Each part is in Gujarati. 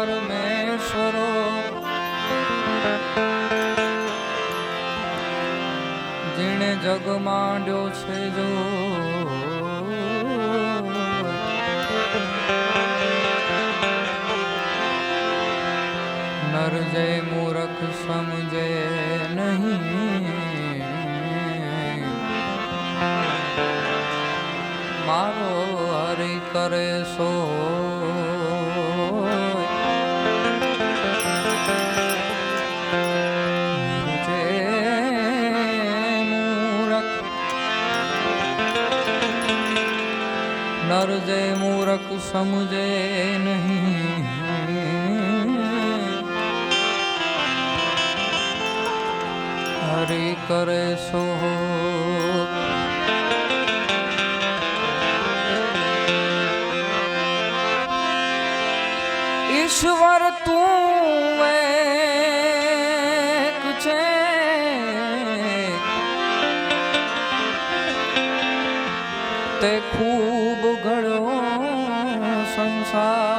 પરમેશ્વરો જેણે જગ માંડ્યો છે જો નર જય મૂરખ સમજે નહીં મારો હરિ કરે સો મૂરખ સમજે નહીં હરિ કરે સો ઈશ્વર તું એક છે તે ખૂબ ઘડો time.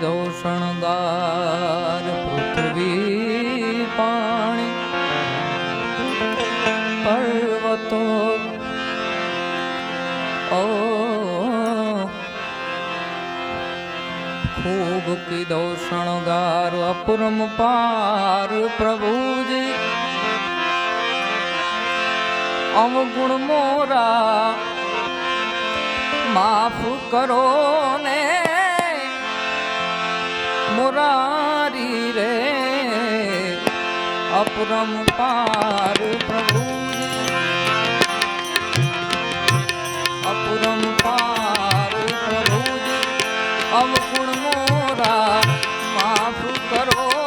કીધો શણગાર પૃથ્વી પાણી. પર્વતો ઓ, ખૂબ કીધો શણગાર અપુરમ પાર પ્રભુજી. અવગુણ મોરા, માફ કરો ને. મોરારી રે અપરમ પાર પ્રભુ અપરમ પાર પ્રભુ અવગુણ મોરા માફ કરો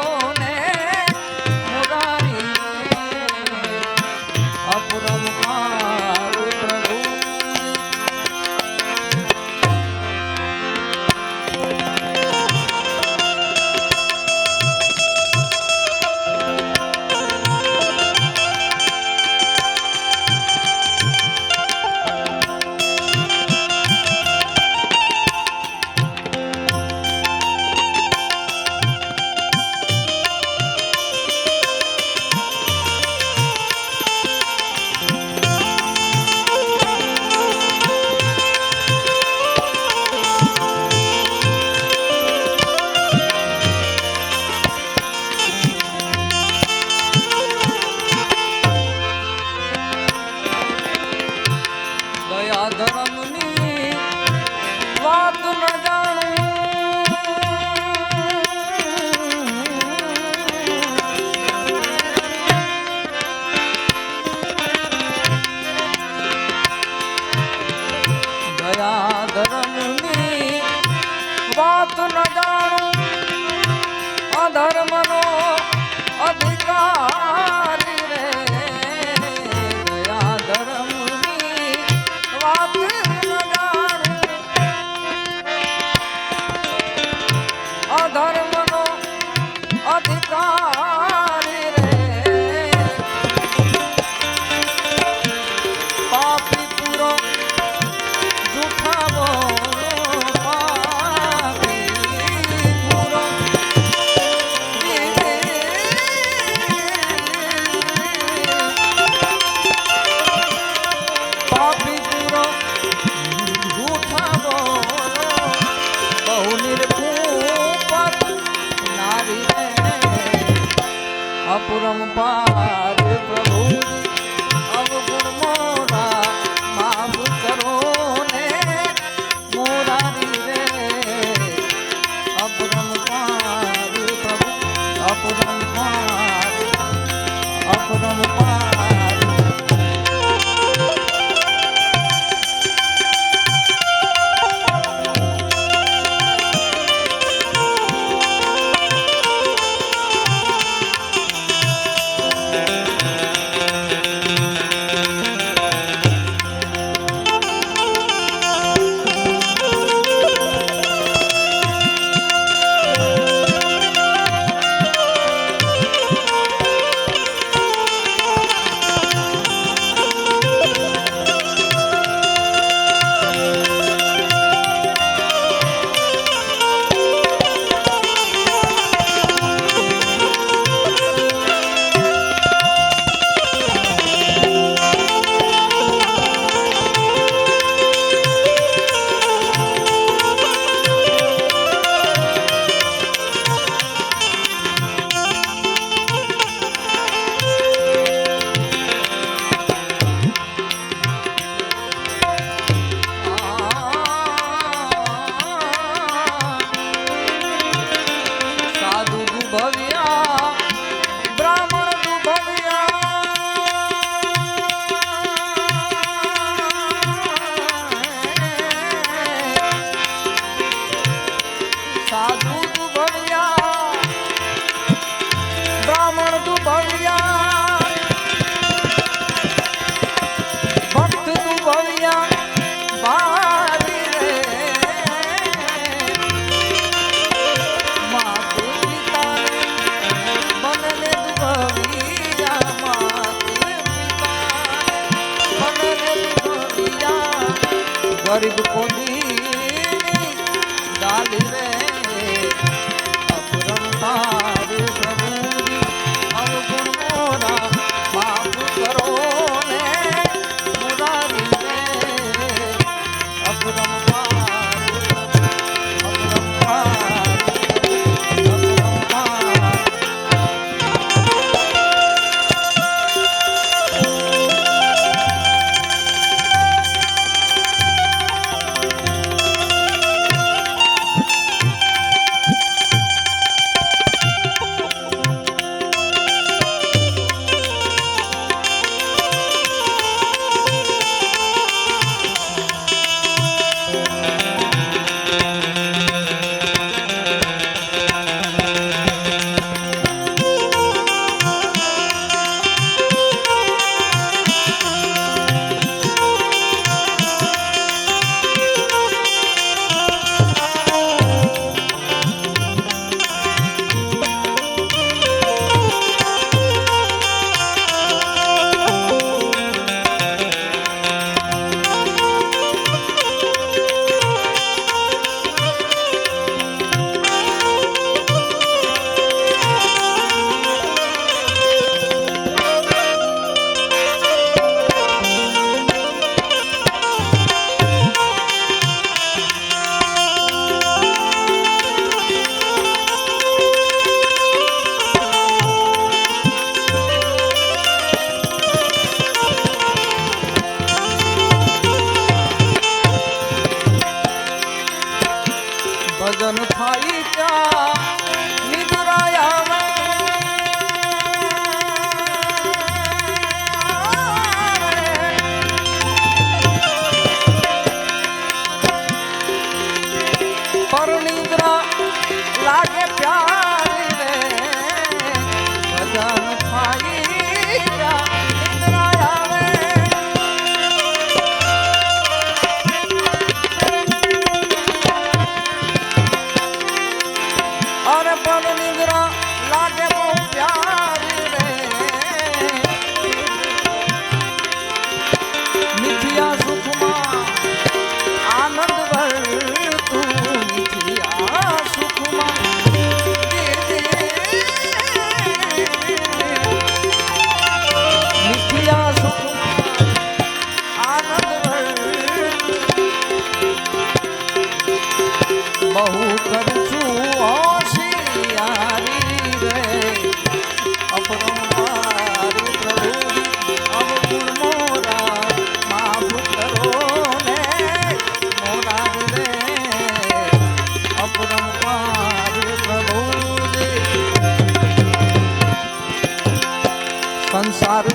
અપરમ પાર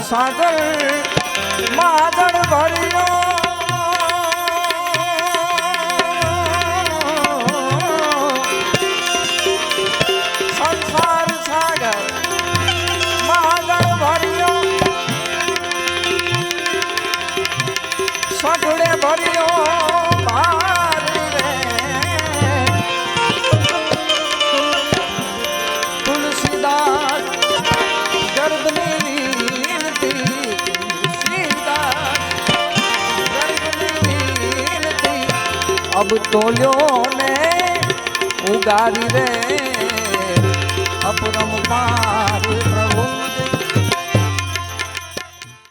સાગર અબ તોલ્યો ને ઉગારી રે અપરમ પાર પ્રભુ